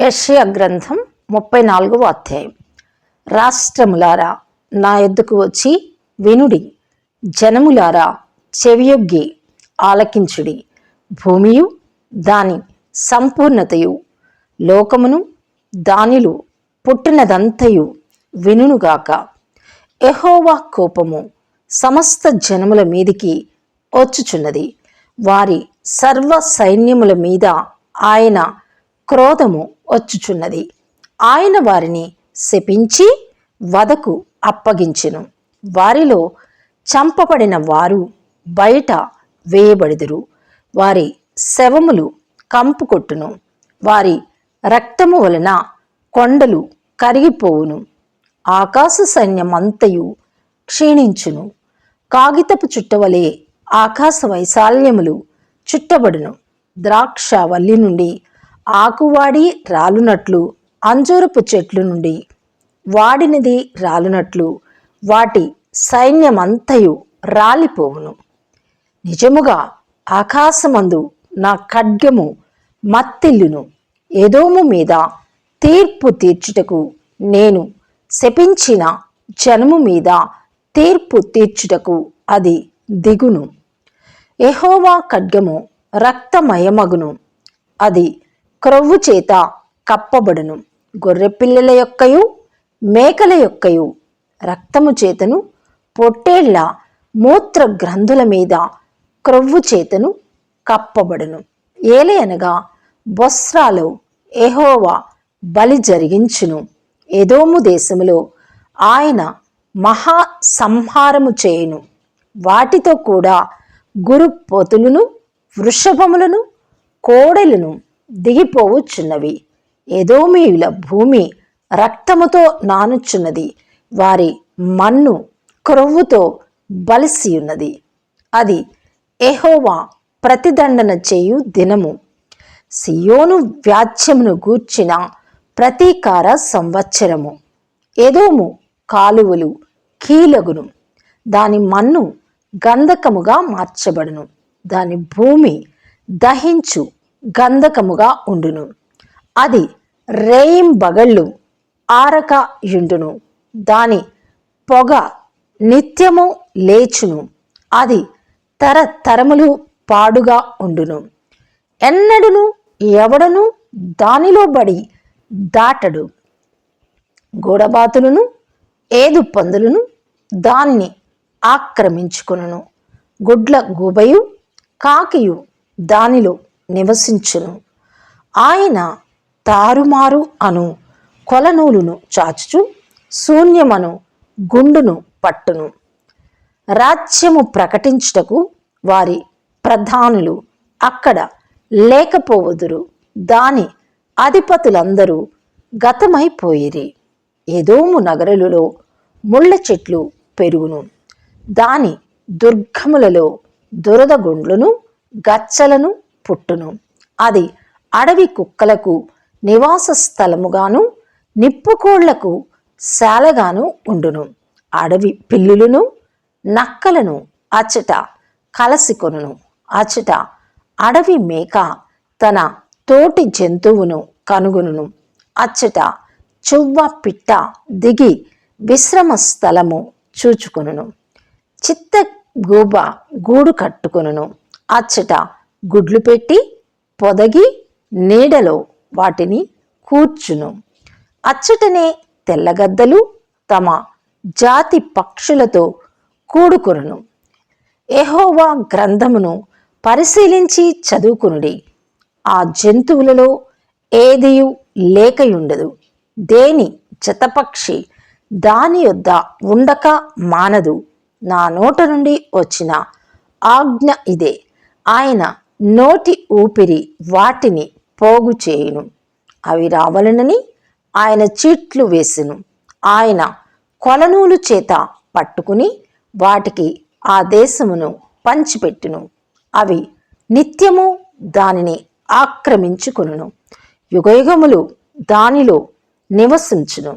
యెషయా గ్రంథం ముప్పై నాలుగవ అధ్యాయం. రాష్ట్రములారా నా ఎద్దుకు వచ్చి వినుడి. జనములారా చెవియొగ్గి ఆలకించుడి. భూమియు దాని సంపూర్ణతయు లోకమును దానిలు పుట్టినదంతయు వినుగాక ఎహోవా కోపము సమస్త జనముల మీదికి వచ్చుచున్నది. వారి సర్వ సైన్యముల మీద ఆయన క్రోధము వచ్చుచున్నది. ఆయన వారిని శపించి వదకు అప్పగించెను. వారిలో చంపబడిన వారు బయట వేయబడిదురు. వారి శవములు కంపు కొట్టును వారి రక్తము వలన కొండలు కరిగిపోవును. ఆకాశ సైన్యమంతయు క్షీణించును. కాగితపు చుట్టవలే ఆకాశ వైశాల్యములు చుట్టబడును. ద్రాక్ష వల్లి నుండి ఆకువాడి రాలునట్లు అంజూరపు చెట్లు నుండి వాడినది రాలునట్లు వాటి సైన్యమంతయు రాలిపోవును. నిజముగా ఆకాశమందు నా ఖడ్గము మత్తిల్లును. ఏదోము మీద తీర్పు తీర్చుటకు నేను శపించిన జనము మీద తీర్పు తీర్చుటకు అది దిగును. ఎహోవా ఖడ్గము రక్తమయమగును. అది క్రొవ్వు చేత కప్పబడును. గొర్రెపిల్లల యొక్కయు మేకల యొక్కయు రక్తము చేతను పొట్టేళ్ళ మూత్ర గ్రంథుల మీద క్రొవ్వు చేతను కప్పబడును. ఏలయనగా బొస్రాలో ఎహోవా బలి జరిగించును. ఎదోము దేశములో ఆయన మహా సంహారము చేయును. వాటితో కూడా గురు పొతులను వృషభములను కోడెలను దిగిపోవుచున్నవి. ఎదోమీయుల భూమి రక్తముతో నానుచున్నది. వారి మన్ను క్రొవ్వుతో బలిసియున్నది. అది ఎహోవా ప్రతిదండన చేయు దినము. సియోను వ్యాజ్యమును గూర్చిన ప్రతీకార సంవత్సరము. ఎదోము కాలువలు కీలగును. దాని మన్ను గంధకముగా మార్చబడును. దాని భూమి దహించు గంధకముగా ఉండును. అది రేయిం బగళ్ళు ఆరక యుండును. దాని పొగ నిత్యము లేచును. అది తరతరములు పాడుగా ఉండును. ఎన్నడును ఎవడను దానిలో బడి దాటడు. గూడబాతులను ఏదు పందులను దాన్ని ఆక్రమించుకును గుడ్ల గూబయు కాకియు దానిలో నివసించును. ఆయన తారుమారు అను కొలనూలును చాచుచు శూన్యమను గుండును పట్టును. రాజ్యము ప్రకటించుటకు వారి ప్రధానులు అక్కడ లేకపోవదురు. దాని అధిపతులందరూ గతమైపోయిరి. ఏదోము నగరులలో ముళ్ళ చెట్లు పెరుగును. దాని దుర్గములలో దురద గుండ్లను గచ్చలను పుట్టును. అది అడవి కుక్కలకు నివాస స్థలముగాను నిప్పుకోళ్ళకు శాలగాను ఉండును. అడవి పిల్లులను నక్కలను అచ్చట కలసికొనును. అచ్చట అడవి మేక తన తోటి జంతువును కనుగొనును. అచ్చట చువ్వ పిట్ట దిగి విశ్రమ స్థలము చూచుకొనును. చిత్త గూబ గూడు కట్టుకొనును. అచ్చట గుడ్లు పెట్టి పొదగి నీడలో వాటిని కూర్చును. అచ్చటనే తెల్లగద్దలు తమ జాతి పక్షులతో కూడుకురును ఎహోవా గ్రంథమును పరిశీలించి చదువుకునుడి. ఆ జంతువులలో ఏదియు లేకయుండదు. దేని జతపక్షి దాని యొద్ద ఉండక మానదు. నా నోట నుండి వచ్చిన ఆజ్ఞ ఇదే. ఆయన నోటి ఊపిరి వాటిని పోగు చేయును. అవి రావలనని ఆయన చీట్లు వేసును. ఆయన కొలనూలు చేత పట్టుకుని వాటికి ఆ దేశమును పంచిపెట్టును. అవి నిత్యము దానిని ఆక్రమించుకును యుగయుగములు దానిలో నివసించును.